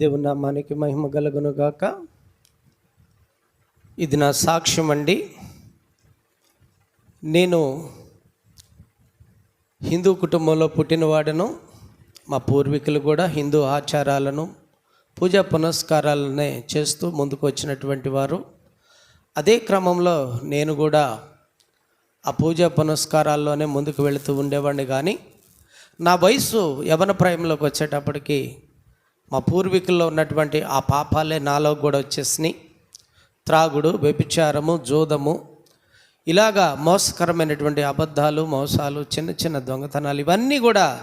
దేవుని నామానికి మహిమ కలుగును గాక. ఇది నా సాక్ష్యం అండి. నేను హిందూ కుటుంబంలో పుట్టినవాడను మా పూర్వీకులు కూడా హిందూ ఆచారాలను పూజా పునస్కారాలనే చేస్తూ ముందుకు వచ్చినటువంటి వారు. అదే క్రమంలో నేను కూడా ఆ పూజా పునస్కారాల్లోనే ముందుకు వెళుతూ ఉండేవాడిని కానీ నా వయసు యవన ప్రాయంలోకి వచ్చేటప్పటికి మా పూర్వీకుల్లో ఉన్నటువంటి ఆ పాపాలే నాలో కూడా వచ్చేసినాయి. త్రాగుడు వ్యభిచారము జోదము ఇలాగా మోసకరమైనటువంటి అబద్ధాలు మోసాలు చిన్న చిన్న దొంగతనాలు ఇవన్నీ కూడా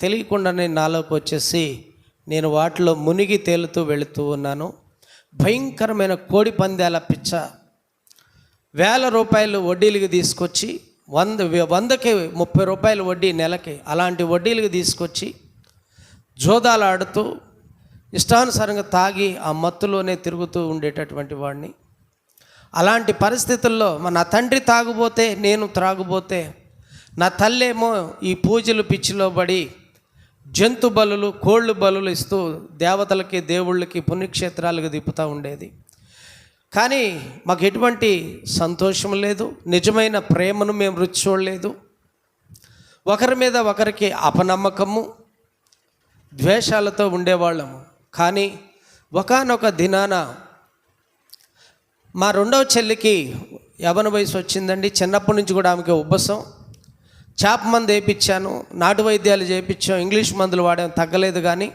తెలియకుండానే నాలోకి వచ్చేసి నేను వాటిలో మునిగి తేలుతూ వెళుతూ ఉన్నాను. భయంకరమైన కోడి పందాల పిచ్చ. వేల రూపాయలు వడ్డీలకి తీసుకొచ్చి వంద వందకి ముప్పై రూపాయలు వడ్డీ నెలకి అలాంటి వడ్డీలకి తీసుకొచ్చి జోదాలు ఆడుతూ ఇష్టానుసారంగా తాగి ఆ మత్తులోనే తిరుగుతూ ఉండేటటువంటి వాడిని. అలాంటి పరిస్థితుల్లో మా నా తండ్రి తాగుబోతే నేను త్రాగుబోతే నా తల్లేమో ఈ పూజలు పిచ్చిలో పడి జంతు బలులు కోళ్ళు బలులు ఇస్తూ దేవతలకి దేవుళ్ళకి పుణ్యక్షేత్రాలకు దిప్పుతూ ఉండేది. కానీ మాకు ఎటువంటి సంతోషం లేదు నిజమైన ప్రేమను మేము రుచి చూడలేదు. ఒకరి మీద ఒకరికి అపనమ్మకము ద్వేషాలతో ఉండేవాళ్ళము. కానీ ఒకనొక దినాన మా రెండవ చెల్లికి యవన వయసు వచ్చిందండి. చిన్నప్పటి నుంచి కూడా ఆమెకి ఉబ్బసం. చాప మందు వేయించాను నాటు వైద్యాలు చేయించాం ఇంగ్లీష్ మందులు వాడాం తగ్గలేదు కానీ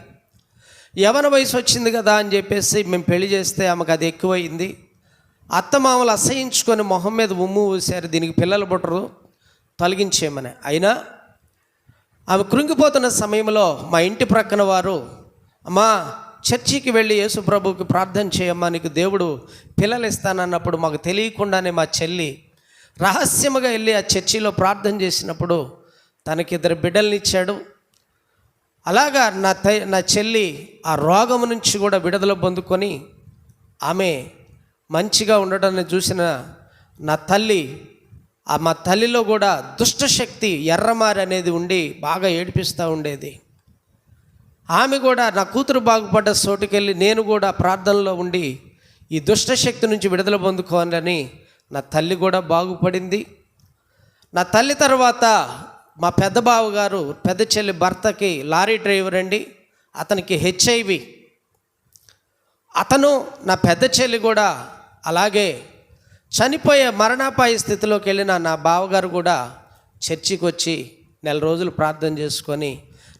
యవన వయసు వచ్చింది కదా అని చెప్పేసి మేము పెళ్ళి చేస్తే ఆమెకు అది ఎక్కువైంది. అత్తమామలు అసహించుకొని మొహం మీద ఉమ్ము వేశారు దీనికి పిల్లలు పుట్టరు తొలగించేయమని. అయినా ఆమె కృంగిపోతున్న సమయంలో మా ఇంటి ప్రక్కన వారు అమ్మా చర్చికి వెళ్ళి యేసు ప్రభువుకి ప్రార్థన చేయమ్మా నీకు దేవుడు పిల్లలు ఇస్తానన్నప్పుడు మాకు తెలియకుండానే మా చెల్లి రహస్యముగా వెళ్ళి ఆ చర్చిలో ప్రార్థన చేసినప్పుడు తనకి ఇద్దరు బిడ్డల్ని ఇచ్చాడు. అలాగా నా త నా చెల్లి ఆ రోగం నుంచి కూడా విడుదల పొందుకొని ఆమె మంచిగా ఉండడాన్ని చూసిన నా తల్లి ఆ మా తల్లిలో కూడా దుష్టశక్తి ఎర్రమారి అనేది ఉండి బాగా ఏడిపిస్తూ ఉండేది. ఆమె కూడా నా కూతురు బాగుపడ్డ చోటుకెళ్ళి నేను కూడా ప్రార్థనలో ఉండి ఈ దుష్టశక్తి నుంచి విడుదల పొందుకోవాలని నా తల్లి కూడా బాగుపడింది. నా తల్లి తర్వాత మా పెద్ద బావగారు పెద్ద చెల్లి భర్తకి లారీ డ్రైవర్ అండి. అతనికి హెచ్ఐవి. అతను నా పెద్ద చెల్లి కూడా అలాగే చనిపోయే మరణాపాయ స్థితిలోకి వెళ్ళిన నా బావగారు కూడా చర్చికి వచ్చి నెల రోజులు ప్రార్థన చేసుకొని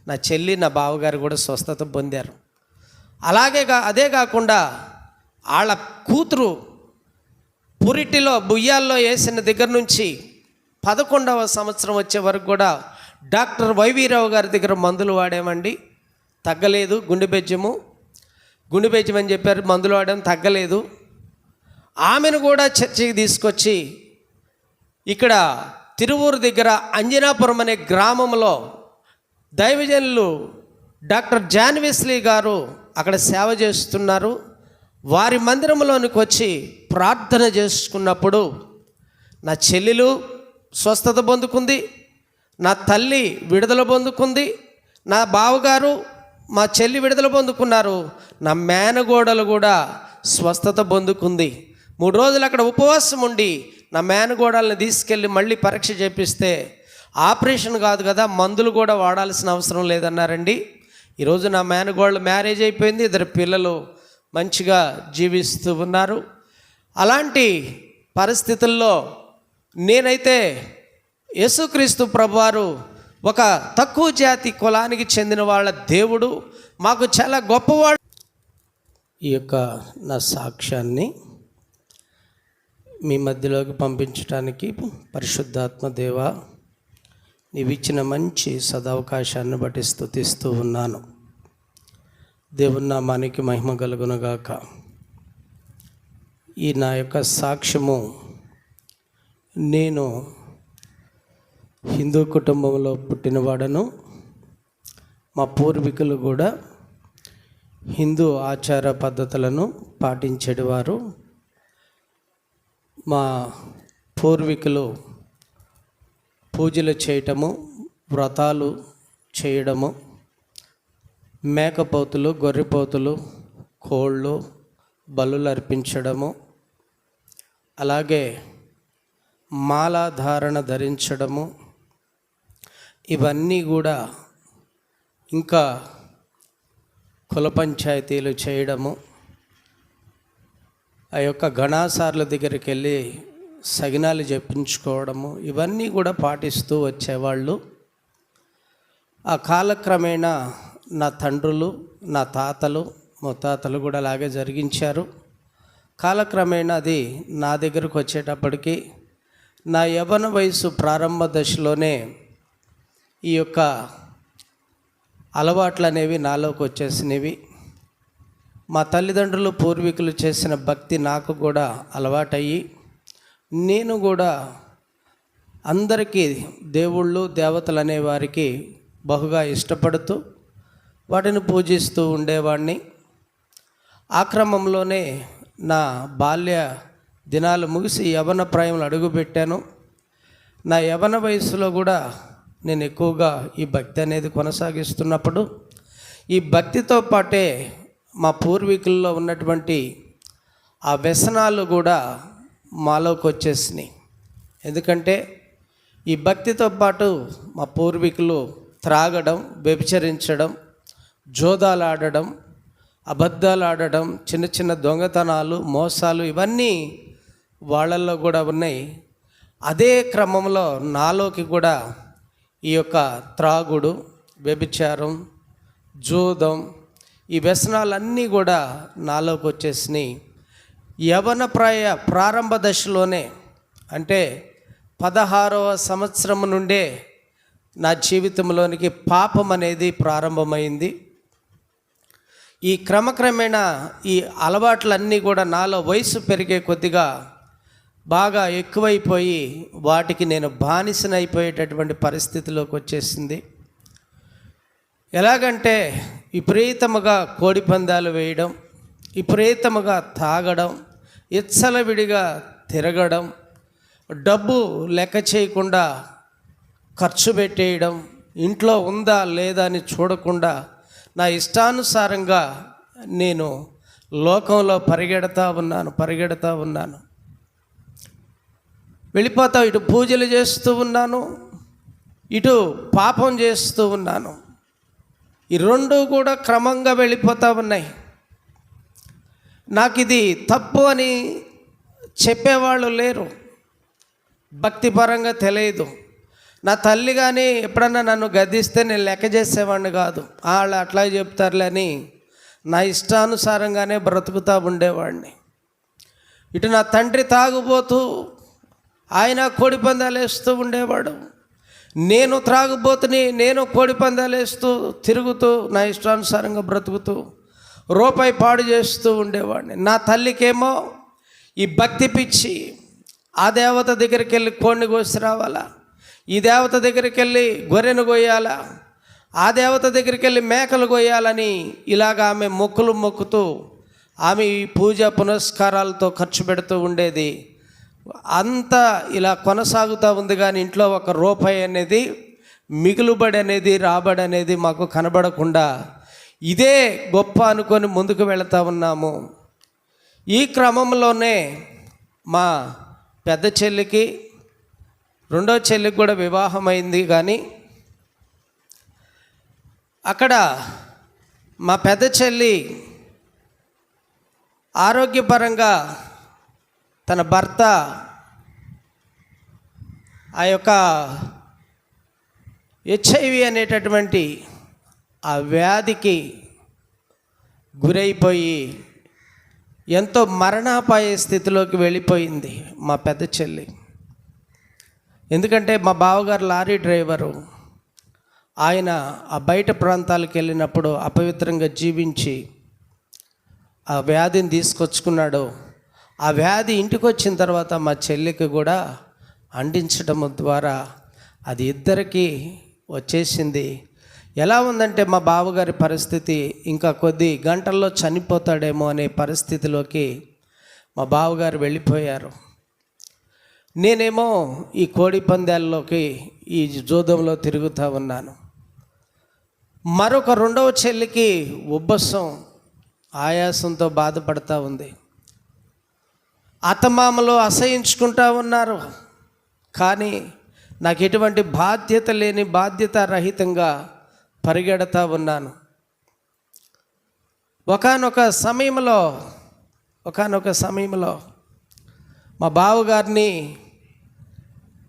నా చెల్లి నా బావగారు కూడా స్వస్థత పొందారు. అలాగే అదే కాకుండా వాళ్ళ కూతురు పురిటిలో బుయ్యాల్లో వేసిన దగ్గర నుంచి పదకొండవ సంవత్సరం వచ్చే వరకు కూడా డాక్టర్ వైవీరావు గారి దగ్గర మందులు వాడామండి. తగ్గలేదు గుండె బెజ్జము. గుండె బెజ్జం అని చెప్పారు మందులు వాడడం తగ్గలేదు. ఆమెను కూడా చర్చికి తీసుకొచ్చి ఇక్కడ తిరువూరు దగ్గర అంజనాపురం అనే గ్రామంలో దైవజనులు డాక్టర్ జాన్విస్లీ గారు అక్కడ సేవ చేస్తున్నారు. వారి మందిరంలోనికి వచ్చి ప్రార్థన చేసుకున్నప్పుడు నా చెల్లెలు స్వస్థత పొందుకుంది నా తల్లి విడుదల పొందుకుంది నా బావగారు మా చెల్లి విడుదల పొందుకున్నారు. నా మేనగోడలు కూడా స్వస్థత పొందుకుంది. మూడు రోజులు అక్కడ ఉపవాసం ఉండి నా మేనగోడల్ని తీసుకెళ్ళి మళ్ళీ పరీక్ష చేపిస్తే ఆపరేషన్ కాదు కదా మందులు కూడా వాడాల్సిన అవసరం లేదన్నారండి. ఈరోజు నా మేనగోళ్ళు మ్యారేజ్ అయిపోయింది ఇద్దరు పిల్లలు మంచిగా జీవిస్తూ ఉన్నారు. అలాంటి పరిస్థితుల్లో నేనైతే యేసుక్రీస్తు ప్రభువారు ఒక తక్కువ జాతి కులానికి చెందిన వాళ్ళ దేవుడు మాకు చాలా గొప్పవాడు. ఈ యొక్క నా సాక్ష్యాన్ని మీ మధ్యలోకి పంపించడానికి పరిశుద్ధాత్మ దేవ నీవిచ్చిన మంచి సదవకాశాన్ని బట్టి స్థుతిస్తూ ఉన్నాను. దేవుని నామానికి మహిమ కలుగునగాక. ఈ నా యొక్క సాక్ష్యము నేను హిందూ కుటుంబంలో పుట్టినవాడను. మా పూర్వీకులు కూడా హిందూ ఆచార పద్ధతులను పాటించేవారు. మా పూర్వీకులు పూజలు చేయటము వ్రతాలు చేయడము మేకపోతులు గొర్రెపోతులు కోళ్ళు బలులు అర్పించడము అలాగే మాలాధారణ ధరించడము ఇవన్నీ కూడా ఇంకా కుల పంచాయతీలు చేయడము ఆ యొక్క గణాసార్ల దగ్గరికి వెళ్ళి సగినాలు చెప్పించుకోవడము ఇవన్నీ కూడా పాటిస్తూ వచ్చేవాళ్ళు. ఆ కాలక్రమేణా నా తండ్రులు నా తాతలు ముత్తాతలు కూడా అలాగే జరిగించారు. కాలక్రమేణా అది నా దగ్గరకు వచ్చేటప్పటికి నా యవన వయసు ప్రారంభ దశలోనే ఈ యొక్క అలవాట్లు అనేవి నాలోకి వచ్చేసినవి. మా తల్లిదండ్రులు పూర్వీకులు చేసిన భక్తి నాకు కూడా అలవాటయ్యి. నేను కూడా అందరికీ దేవుళ్ళు దేవతలు అనే వారికి బహుగా ఇష్టపడుతూ వాటిని పూజిస్తూ ఉండేవాడిని ఆ క్రమంలోనే నా బాల్య దినాలు ముగిసి యవన ప్రాయంలో అడుగుపెట్టాను. నా యవన వయసులో కూడా నేను ఎక్కువగా ఈ భక్తి అనేది కొనసాగిస్తున్నప్పుడు ఈ భక్తితో పాటే మా పూర్వీకుల్లో ఉన్నటువంటి ఆ వ్యసనాలు కూడా మాలోకి వచ్చేసినాయి ఎందుకంటే ఈ భక్తితో పాటు మా పూర్వీకులు త్రాగడం వ్యభిచరించడం జోదాలు ఆడడం అబద్ధాలు ఆడడం చిన్న చిన్న దొంగతనాలు మోసాలు ఇవన్నీ వాళ్ళల్లో కూడా ఉన్నాయి. అదే క్రమంలో నాలోకి కూడా ఈ యొక్క త్రాగుడు వ్యభిచారం జూదం ఈ వ్యసనాలన్నీ కూడా నాలోకి వచ్చేసినాయి యవన ప్రాయ ప్రారంభ దశలోనే అంటే పదహారవ సంవత్సరం నుండే నా జీవితంలోనికి పాపం అనేది ప్రారంభమైంది. ఈ క్రమక్రమేణా ఈ అలవాట్లన్నీ కూడా నాలో వయసు పెరిగే కొద్దిగా బాగా ఎక్కువైపోయి వాటికి నేను బానిసనైపోయేటటువంటి పరిస్థితిలోకి వచ్చేసింది. ఎలాగంటే విపరీతముగా కోడి పందాలు వేయడం విపరీతముగా తాగడం ఇచ్చలవిడిగా తిరగడం డబ్బు లెక్క చేయకుండా ఖర్చు పెట్టేయడం ఇంట్లో ఉందా లేదా అని చూడకుండా నా ఇష్టానుసారంగా నేను లోకంలో పరిగెడతా ఉన్నాను పరిగెడతా ఉన్నాను. వెళ్ళిపోతా ఇటు పూజలు చేస్తూ ఉన్నాను ఇటు పాపం చేస్తూ ఉన్నాను. ఈ రెండు కూడా క్రమంగా వెళ్ళిపోతూ ఉన్నాయి. నాకు ఇది తప్పు అని చెప్పేవాళ్ళు లేరు. భక్తిపరంగా తెలియదు. నా తల్లి కానీ ఎప్పుడన్నా నన్ను గదిస్తే నేను లెక్క చేసేవాడిని కాదు. వాళ్ళు అట్లా చెప్తారులేని నా ఇష్టానుసారంగానే బ్రతుకుతూ ఉండేవాడిని. ఇటు నా తండ్రి తాగుబోతూ ఆయన కోడి పందాలు వేస్తూ ఉండేవాడు. నేను త్రాగుబోతుని నేను కోడి పందాలు వేస్తూ తిరుగుతూ నా ఇష్టానుసారంగా బ్రతుకుతూ రూపాయి పాడు చేస్తూ ఉండేవాడిని. నా తల్లికేమో ఈ భక్తి పిచ్చి ఆ దేవత దగ్గరికి వెళ్ళి కోడిని కోసి రావాలా ఈ దేవత దగ్గరికి వెళ్ళి గొర్రెను కొయ్యాలా ఆ దేవత దగ్గరికి వెళ్ళి మేకలు కొయ్యాలని ఇలాగ ఆమె మొక్కులు మొక్కుతూ ఆమె ఈ పూజ పునస్కారాలతో ఖర్చు పెడుతూ ఉండేది. అంతా ఇలా కొనసాగుతూ ఉంది కానీ ఇంట్లో ఒక రూపాయి అనేది మిగులుబడి అనేది రాబడి అనేది మాకు కనబడకుండా ఇదే గొప్ప అనుకొని ముందుకు వెళుతూ ఉన్నాము. ఈ క్రమంలోనే మా పెద్ద చెల్లికి రెండో చెల్లికి కూడా వివాహం అయింది కానీ అక్కడ మా పెద్ద చెల్లి ఆరోగ్యపరంగా తన భర్త ఆ యొక్క హెచ్ఐవి అనేటటువంటి ఆ వ్యాధికి గురైపోయి ఎంతో మరణాపాయ స్థితిలోకి వెళ్ళిపోయింది మా పెద్ద చెల్లి. ఎందుకంటే మా బావగారు లారీ డ్రైవరు. ఆయన ఆ బయట ప్రాంతాలకు వెళ్ళినప్పుడు అపవిత్రంగా జీవించి ఆ వ్యాధిని తీసుకొచ్చుకున్నాడు. ఆ వ్యాధి ఇంటికి వచ్చిన తర్వాత మా చెల్లికి కూడా అంటించడం ద్వారా అది ఇద్దరికీ వచ్చేసింది. ఎలా ఉందంటే మా బావగారి పరిస్థితి ఇంకా కొద్ది గంటల్లో చనిపోతాడేమో అనే పరిస్థితిలోకి మా బావగారు వెళ్ళిపోయారు. నేనేమో ఈ కోడి పందాల్లోకి ఈ జూదంలో తిరుగుతూ ఉన్నాను. మరొక రెండవ చెల్లికి ఉబ్బసం ఆయాసంతో బాధపడతా ఉంది. అత్తమామలు అసహించుకుంటా ఉన్నారు. కానీ నాకు ఎటువంటి బాధ్యత లేని బాధ్యత రహితంగా పరిగెడతా ఉన్నాను. ఒకానొక సమయంలో ఒకానొక సమయంలో మా బావగారిని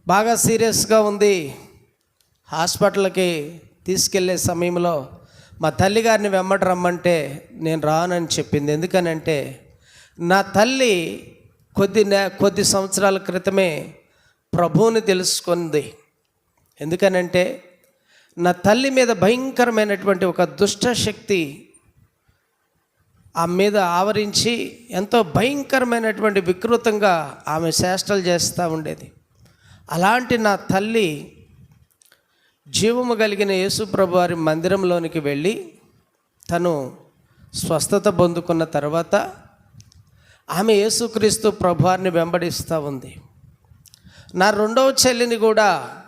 బాగా సీరియస్గా ఉంది. హాస్పిటల్కి తీసుకెళ్ళే సమయంలో మా తల్లిగారిని వెంబడి రమ్మంటే నేను రానని చెప్పింది. ఎందుకనంటే నా తల్లి కొద్ది నె కొద్ది సంవత్సరాల క్రితమే ప్రభువుని తెలుసుకుంది. ఎందుకనంటే నా తల్లి మీద భయంకరమైనటువంటి ఒక దుష్ట శక్తి ఆమె మీద ఆవరించి ఎంతో భయంకరమైనటువంటి వికృతంగా ఆమె చేష్టలు చేస్తూ ఉండేది. అలాంటి నా తల్లి జీవము కలిగిన యేసుప్రభు వారి మందిరంలోనికి వెళ్ళి తను స్వస్థత పొందుకున్న తర్వాత ఆమె యేసుక్రీస్తు ప్రభువారిని వెంబడిస్తూ ఉంది. నా రెండవ చెల్లిని కూడా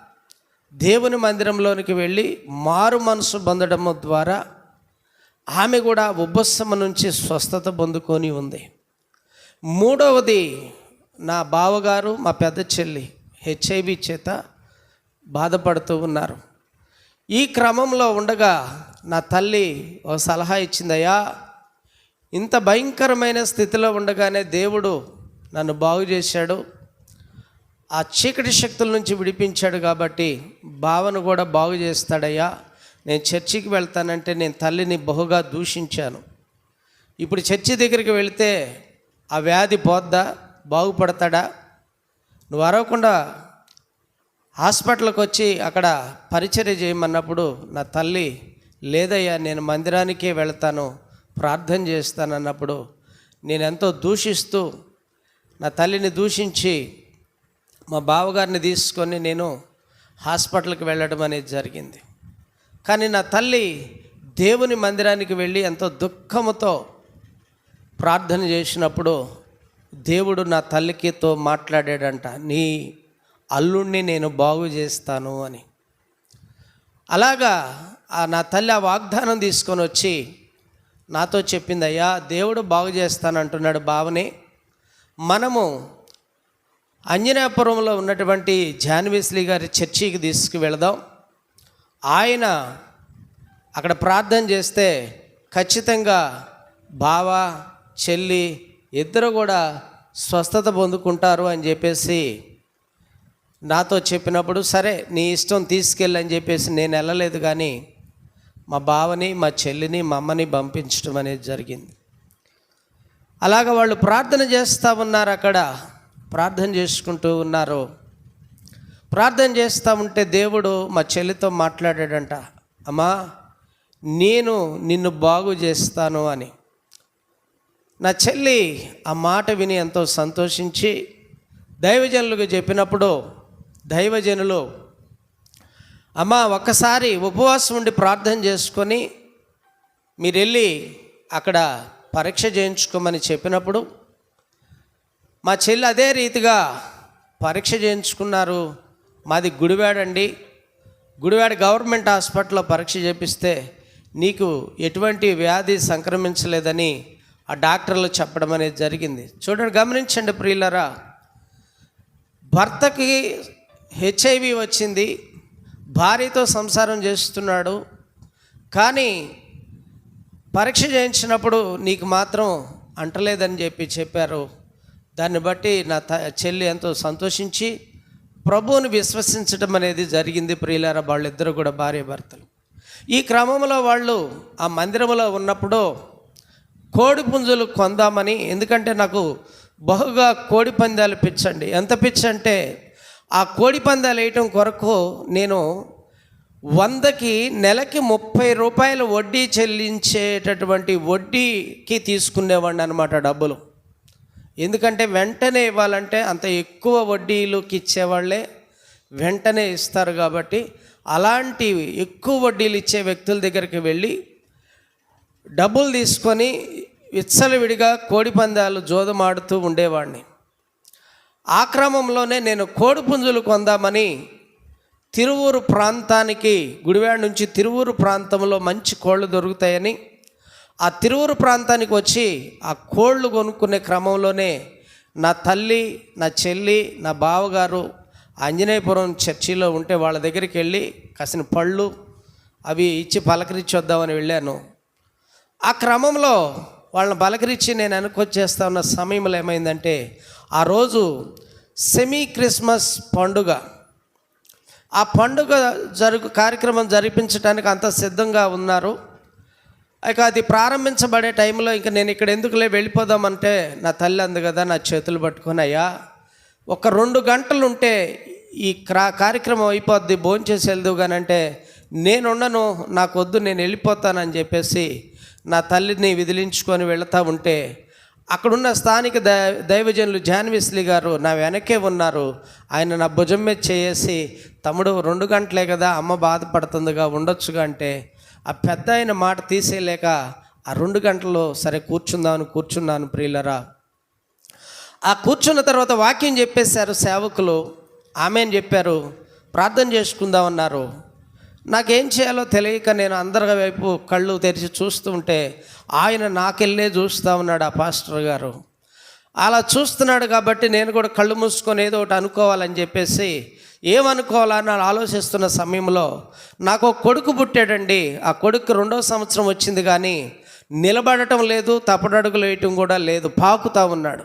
దేవుని మందిరంలోనికి వెళ్ళి మారు మనసు పొందడం ద్వారా ఆమె కూడా ఉబ్బస్సమ నుంచి స్వస్థత పొందుకొని ఉంది. మూడవది నా బావగారు మా పెద్ద చెల్లి హెచ్ఐవి చేత బాధపడుతూ ఉన్నారు. ఈ క్రమంలో ఉండగా నా తల్లి ఒక సలహా ఇచ్చిందయ్యా ఇంత భయంకరమైన స్థితిలో ఉండగానే దేవుడు నన్ను బాగు చేశాడు. ఆ చీకటి శక్తుల నుంచి విడిపించాడు కాబట్టి భావను కూడా బాగు చేస్తాడయ్యా. నేను చర్చికి వెళ్తానంటే నేను తల్లిని బహుగా దూషించాను. ఇప్పుడు చర్చి దగ్గరికి వెళితే ఆ వ్యాధి పోద్దా? బాగుపడతాడా? నువ్వు అరవకుండా హాస్పిటల్కి వచ్చి అక్కడ పరిచర్య చేయమన్నప్పుడు నా తల్లి లేదయ్యా నేను మందిరానికే వెళ్తాను ప్రార్థన చేస్తానన్నప్పుడు నేను ఎంతో దూషిస్తూ నా తల్లిని దూషించి మా బావగారిని తీసుకొని నేను హాస్పిటల్కి వెళ్ళడం అనేది జరిగింది. కానీ నా తల్లి దేవుని మందిరానికి వెళ్ళి ఎంతో దుఃఖముతో ప్రార్థన చేసినప్పుడు దేవుడు నా తల్లికితో మాట్లాడాడంట నీ అల్లుణ్ణి నేను బాగు చేస్తాను అని. అలాగా ఆ నా తల్లి ఆ వాగ్దానం తీసుకొని వచ్చి నాతో చెప్పింది అయ్యా దేవుడు బాగు చేస్తానంటున్నాడు బావని. మనము అంజనాపురంలో ఉన్నటువంటి జాన్వేస్లీ గారి చర్చికి తీసుకువెళదాం. ఆయన అక్కడ ప్రార్థన చేస్తే ఖచ్చితంగా బావ చెల్లి ఇద్దరు కూడా స్వస్థత పొందుకుంటారు అని చెప్పేసి నాతో చెప్పినప్పుడు సరే నీ ఇష్టం తీసుకెళ్ళి అని చెప్పేసి నేను వెళ్ళలేదు కానీ మా బావని మా చెల్లిని మా అమ్మని పంపించడం అనేది జరిగింది. అలాగ వాళ్ళు ప్రార్థన చేస్తూ ఉన్నారు అక్కడ. ప్రార్థన చేసుకుంటూ ఉన్నారు? ప్రార్థన చేస్తూ ఉంటే దేవుడు మా చెల్లితో మాట్లాడాడంట అమ్మా నేను నిన్ను బాగు చేస్తాను అని. నా చెల్లి ఆ మాట విని ఎంతో సంతోషించి దైవజనులకు చెప్పినప్పుడు దైవజనులు అమ్మా ఒక్కసారి ఉపవాసం ఉండి ప్రార్థన చేసుకొని మీరు వెళ్ళి అక్కడ పరీక్ష చేయించుకోమని చెప్పినప్పుడు మా చెల్లి అదే రీతిగా పరీక్ష చేయించుకున్నారు. మాది గుడివాడండి. గుడివాడ గవర్నమెంట్ హాస్పిటల్లో పరీక్ష చేపిస్తే నీకు ఎటువంటి వ్యాధి సంక్రమించలేదని ఆ డాక్టర్లు చెప్పడం అనేది జరిగింది. చూడండి గమనించండి ప్రియులరా. భర్తకి హెచ్ఐవి వచ్చింది. భార్యతో సంసారం చేస్తున్నాడు. కానీ పరీక్ష చేయించినప్పుడు నీకు మాత్రం అంటలేదని చెప్పి చెప్పారు. దాన్ని బట్టి నా త చెల్లి ఎంతో సంతోషించి ప్రభువుని విశ్వసించడం అనేది జరిగింది ప్రియులార వాళ్ళిద్దరు కూడా భార్య భర్తలు. ఈ క్రమంలో వాళ్ళు ఆ మందిరంలో ఉన్నప్పుడు కోడి పుంజులు కొందామని ఎందుకంటే నాకు బహుగా కోడి పందాలు పిచ్చండి. ఎంత పిచ్చి అంటే ఆ కోడి పందాలు వేయటం కొరకు నేను వందకి నెలకి ముప్పై రూపాయలు వడ్డీ చెల్లించేటటువంటి వడ్డీకి తీసుకునేవాడిని అనమాట డబ్బులు. ఎందుకంటే వెంటనే ఇవ్వాలంటే అంత ఎక్కువ వడ్డీలుకి ఇచ్చేవాళ్ళే వెంటనే ఇస్తారు కాబట్టి అలాంటి ఎక్కువ వడ్డీలు ఇచ్చే వ్యక్తుల దగ్గరికి వెళ్ళి డబ్బులు తీసుకొని విచ్చలవిడిగా కోడి పందాలు జోదమాడుతూ ఉండేవాడిని ఆ క్రమంలోనే నేను కోడిపుంజులు కొందామని తిరువూరు ప్రాంతానికి గుడివాడ నుంచి తిరువూరు ప్రాంతంలో మంచి కోళ్ళు దొరుకుతాయని ఆ తిరువూరు ప్రాంతానికి వచ్చి ఆ కోళ్ళు కొనుక్కునే క్రమంలోనే నా తల్లి నా చెల్లి నా బావగారు ఆంజనేయపురం చర్చిలో ఉంటే వాళ్ళ దగ్గరికి వెళ్ళి కాసిన పళ్ళు అవి ఇచ్చి పలకరించి వద్దామని వెళ్ళాను. ఆ క్రమంలో వాళ్ళని పలకరించి నేను అనుకొచ్చేస్తా ఉన్న సమయంలో ఏమైందంటే ఆ రోజు సెమీ క్రిస్మస్ పండుగ. ఆ పండుగ జరుగు కార్యక్రమం జరిపించడానికి అంత సిద్ధంగా ఉన్నారు. ఇక అది ప్రారంభించబడే టైంలో ఇంకా నేను ఇక్కడ ఎందుకులే వెళ్ళిపోదామంటే నా తల్లి అంది కదా నా చేతులు పట్టుకొని అయ్యా ఒక రెండు గంటలు ఉంటే ఈ క్రా కార్యక్రమం అయిపోద్ది భోంచేసి వెళ్దు కానీ అంటే నేనుండను నాకు వద్దు నేను వెళ్ళిపోతానని చెప్పేసి నా తల్లిని విదిలించుకొని వెళుతూ ఉంటే అక్కడున్న స్థానిక దై దైవజనులు జాన్విస్లీ గారు నా వెనకే ఉన్నారు. ఆయన నా భుజం మీద చేసి తమ్ముడు రెండు గంటలే కదా అమ్మ బాధపడుతుందిగా ఉండొచ్చుగా అంటే ఆ పెద్ద ఆయన మాట తీసేయలేక ఆ రెండు గంటల్లో సరే కూర్చుందామని కూర్చున్నాను ప్రియులరా. ఆ కూర్చున్న తర్వాత వాక్యం చెప్పేశారు సేవకులు. ఆమె అని చెప్పారు. ప్రార్థన చేసుకుందామన్నారు. నాకేం చేయాలో తెలియక నేను అందరి వైపు కళ్ళు తెరిచి చూస్తూ ఉంటే ఆయన నాకెళ్ళే చూస్తూ ఉన్నాడు ఆ పాస్టర్ గారు. అలా చూస్తున్నాడు కాబట్టి నేను కూడా కళ్ళు మూసుకొని ఏదో ఒకటి అనుకోవాలని చెప్పేసి ఏమనుకోవాలని ఆలోచిస్తున్న సమయంలో నాకు ఒక కొడుకు పుట్టాడండి. ఆ కొడుకు రెండో సంవత్సరం వచ్చింది కానీ నిలబడటం లేదు తప్పడడుగులు వేయటం కూడా లేదు పాకుతా ఉన్నాడు.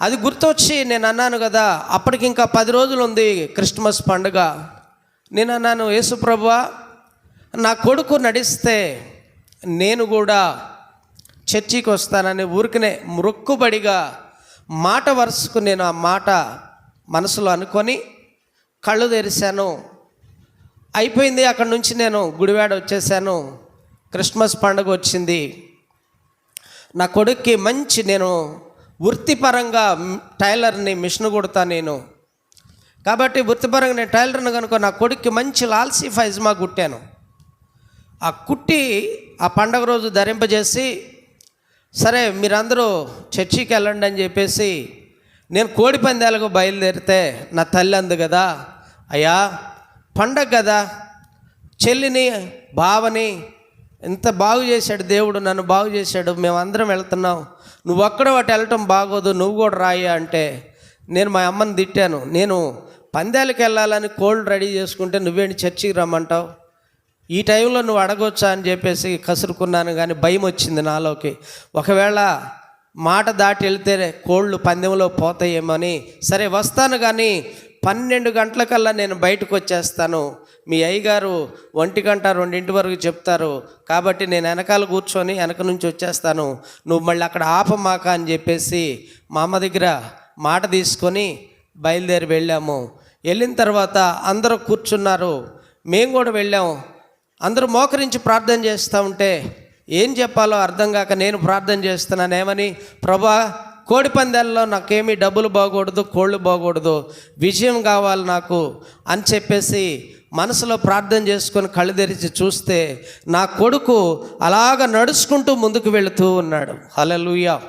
అది గుర్తొచ్చి నేను అన్నాను కదా అప్పటికి ఇంకా పది రోజులు ఉంది క్రిస్మస్ పండుగ. నేను అన్నాను యేసుప్రభువా నా కొడుకు నడిస్తే నేను కూడా చర్చికి వస్తానని ఊరికనే మృక్కుబడిగా మాట వరుసకు నేను ఆ మాట మనసులో అనుకొని కళ్ళు తెరిశాను. అయిపోయింది అక్కడి నుంచి నేను గుడివాడ వచ్చేసాను. క్రిస్మస్ పండుగ వచ్చింది. నా కొడుక్కి మంచి నేను వృత్తిపరంగా టైలర్ని మిషన్ కొడతా నేను. కాబట్టి వృత్తిపరంగా నేను టైలర్ని కనుక నా కొడుక్కి మంచి లాల్సీ ఫైజ్మా కుట్టాను. ఆ కుట్టి ఆ పండగ రోజు ధరింపజేసి సరే మీరందరూ చర్చికి వెళ్ళండి అని చెప్పేసి నేను కోడి పందాలకు బయలుదేరితే నా తల్లి అందు కదా అయ్యా పండగ కదా చెల్లిని బావని ఎంత బాగు చేశాడు దేవుడు నన్ను బాగు చేశాడు మేమందరం వెళ్తున్నాం నువ్వు ఒక్కడ వాటి వెళ్ళటం బాగోదు నువ్వు కూడా రాయి అంటే నేను మా అమ్మని తిట్టాను. నేను పందాలకు వెళ్ళాలని కోల్డ్ రెడీ చేసుకుంటే నువ్వేంటి చర్చికి రమ్మంటావు? ఈ టైంలో నువ్వు అడగొచ్చా? అని చెప్పేసి కసురుకున్నాను కానీ భయం వచ్చింది నాలోకి. ఒకవేళ మాట దాటి వెళ్తే కోళ్ళు పందెంలో పోతాయేమని సరే వస్తాను కానీ పన్నెండు గంటలకల్లా నేను బయటకు వచ్చేస్తాను. మీ అయ్యగారు ఒంటి గంట రెండింటి వరకు చెప్తారు. కాబట్టి నేను వెనకాల కూర్చొని వెనక నుంచి వచ్చేస్తాను. నువ్వు మళ్ళీ అక్కడ ఆపమాక అని చెప్పేసి మా అమ్మ దగ్గర మాట తీసుకొని బయలుదేరి వెళ్ళాము. వెళ్ళిన తర్వాత అందరూ కూర్చున్నారు. మేము కూడా వెళ్ళాము అందరూ మోకరించి ప్రార్థన చేస్తూ ఉంటే ఏం చెప్పాలో అర్థం కాక నేను ప్రార్థన చేస్తున్నాను ఏమని ప్రభా కోడి పందాల్లో నాకేమీ డబ్బులు బాగూడదు కోళ్ళు బాగూడదు విజయం కావాలి నాకు అని చెప్పేసి మనసులో ప్రార్థన చేసుకొని కళ్ళు తెరిచి చూస్తే నా కొడుకు అలాగ నడుచుకుంటూ ముందుకు వెళుతూ ఉన్నాడు. హలలుయా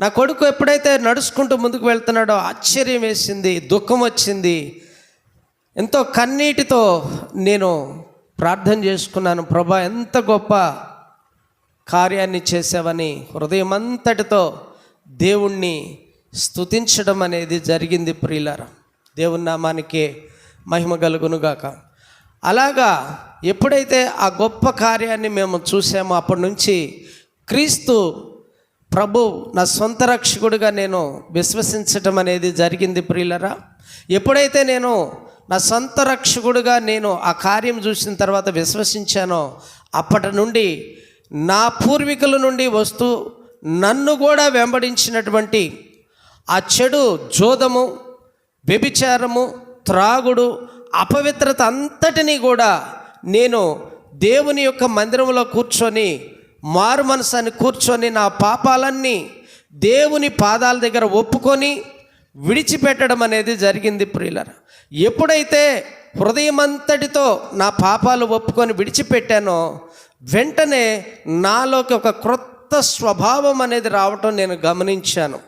నా కొడుకు ఎప్పుడైతే నడుచుకుంటూ ముందుకు వెళ్తున్నాడో ఆశ్చర్యం వేసింది దుఃఖం వచ్చింది. ఎంతో కన్నీటితో నేను ప్రార్థన చేసుకున్నాను. ప్రభా ఎంత గొప్ప కార్యాన్ని చేసావని హృదయమంతటితో దేవుణ్ణి స్తుతించడం అనేది జరిగింది ప్రియులారా. దేవుని నామానికే మహిమ కలుగునుగాక. అలాగా ఎప్పుడైతే ఆ గొప్ప కార్యాన్ని మేము చూసామో అప్పటి నుంచి క్రీస్తు ప్రభు నా సొంత రక్షకుడిగా నేను విశ్వసించటం అనేది జరిగింది ప్రియులరా. ఎప్పుడైతే నేను నా సొంత రక్షకుడిగా నేను ఆ కార్యం చూసిన తర్వాత విశ్వసించానో అప్పటి నుండి నా పూర్వీకుల నుండి వస్తూ నన్ను కూడా వెంబడించినటువంటి ఆ చెడు జోదము వ్యభిచారము త్రాగుడు అపవిత్రత అంతటినీ కూడా నేను దేవుని యొక్క మందిరంలో కూర్చొని మారు మనసాన్ని కూర్చొని నా పాపాలన్నీ దేవుని పాదాల దగ్గర ఒప్పుకొని విడిచిపెట్టడం అనేది జరిగింది ప్రియులర. ఎప్పుడైతే హృదయమంతటితో నా పాపాలు ఒప్పుకొని విడిచిపెట్టానో వెంటనే నాలోకి ఒక క్రొత్త స్వభావం అనేది రావటం నేను గమనించాను.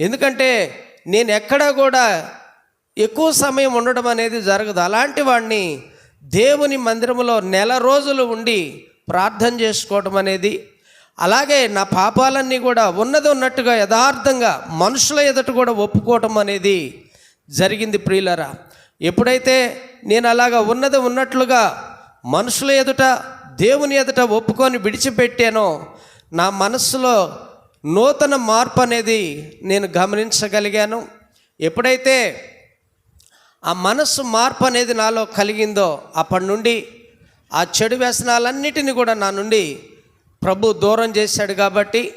ఎందుకంటే నేను ఎక్కడా కూడా ఎక్కువ సమయం ఉండడం అనేది జరగదు. అలాంటి వాడిని దేవుని మందిరంలో నెల రోజులు ఉండి ప్రార్థన చేసుకోవడం అనేది అలాగే నా పాపాలన్నీ కూడా ఉన్నది ఉన్నట్టుగా యథార్థంగా మనుషుల ఎదుట కూడా ఒప్పుకోవటం అనేది జరిగింది ప్రియులరా. ఎప్పుడైతే నేను అలాగా ఉన్నది ఉన్నట్లుగా మనుషుల ఎదుట దేవుని ఎదుట ఒప్పుకొని విడిచిపెట్టానో నా మనస్సులో నూతన మార్పు అనేది నేను గమనించగలిగాను. ఎప్పుడైతే ఆ మనస్సు మార్పు అనేది నాలో కలిగిందో అప్పటి నుండి ఆ చెడు వ్యసనాలన్నిటిని కూడా నా నుండి ప్రభు దూరం చేశాడు కాబట్టి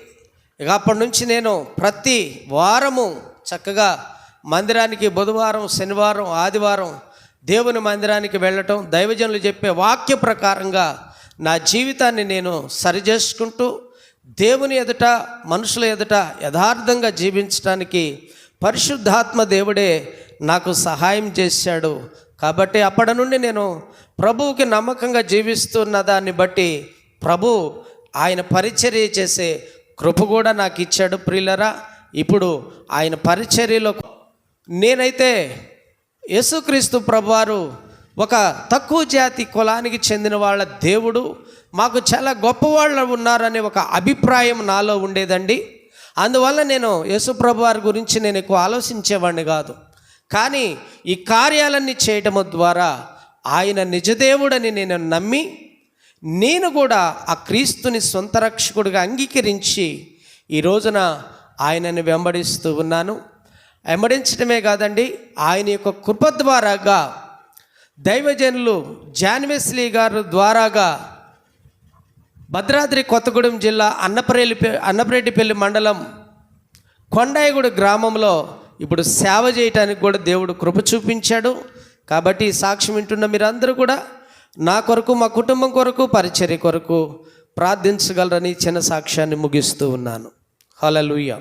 ఇక అప్పటి నుంచి నేను ప్రతి వారము చక్కగా మందిరానికి బుధవారం శనివారం ఆదివారం దేవుని మందిరానికి వెళ్ళటం దైవజనులు చెప్పే వాక్య ప్రకారంగా నా జీవితాన్ని నేను సరిచేసుకుంటూ దేవుని ఎదుట మనుషుల ఎదుట యథార్థంగా జీవించడానికి పరిశుద్ధాత్మ దేవుడే నాకు సహాయం చేశాడు. కాబట్టి అప్పటి నుండి నేను ప్రభువుకి నమ్మకంగా జీవిస్తున్న దాన్ని బట్టి ప్రభు ఆయన పరిచర్య చేసే కృప కూడా నాకు ఇచ్చాడు ప్రియులరా. ఇప్పుడు ఆయన పరిచర్యలో నేనైతే యేసుక్రీస్తు ప్రభువారు ఒక తక్కువ జాతి కులానికి చెందిన వాళ్ళ దేవుడు మాకు చాలా గొప్పవాళ్ళు ఉన్నారనే ఒక అభిప్రాయం నాలో ఉండేదండి. అందువల్ల నేను యేసుప్రభు వారి గురించి నేను ఎక్కువ ఆలోచించేవాడిని కాదు. కానీ ఈ కార్యాలన్నీ చేయటం ద్వారా ఆయన నిజదేవుడని నేను నమ్మి నేను కూడా ఆ క్రీస్తుని సొంత రక్షకుడిగా అంగీకరించి ఈ రోజున ఆయనని వెంబడిస్తూ ఉన్నాను. వెంబడించడమే కాదండి ఆయన యొక్క కృప ద్వారాగా దైవజనులు జాన్వెస్లీ గారు ద్వారాగా భద్రాద్రి కొత్తగూడెం జిల్లా అన్నపరేలి అన్నపరెడ్డిపల్లి మండలం కొండాయిగూడ గ్రామంలో ఇప్పుడు సేవ చేయటానికి కూడా దేవుడు కృప చూపించాడు. కాబట్టి సాక్ష్యం వింటున్న మీరందరూ కూడా నా కొరకు మా కుటుంబం కొరకు పరిచర్య కొరకు ప్రార్థించగలరని చిన్న సాక్ష్యాన్ని ముగిస్తూ ఉన్నాను. హలలుయ్యా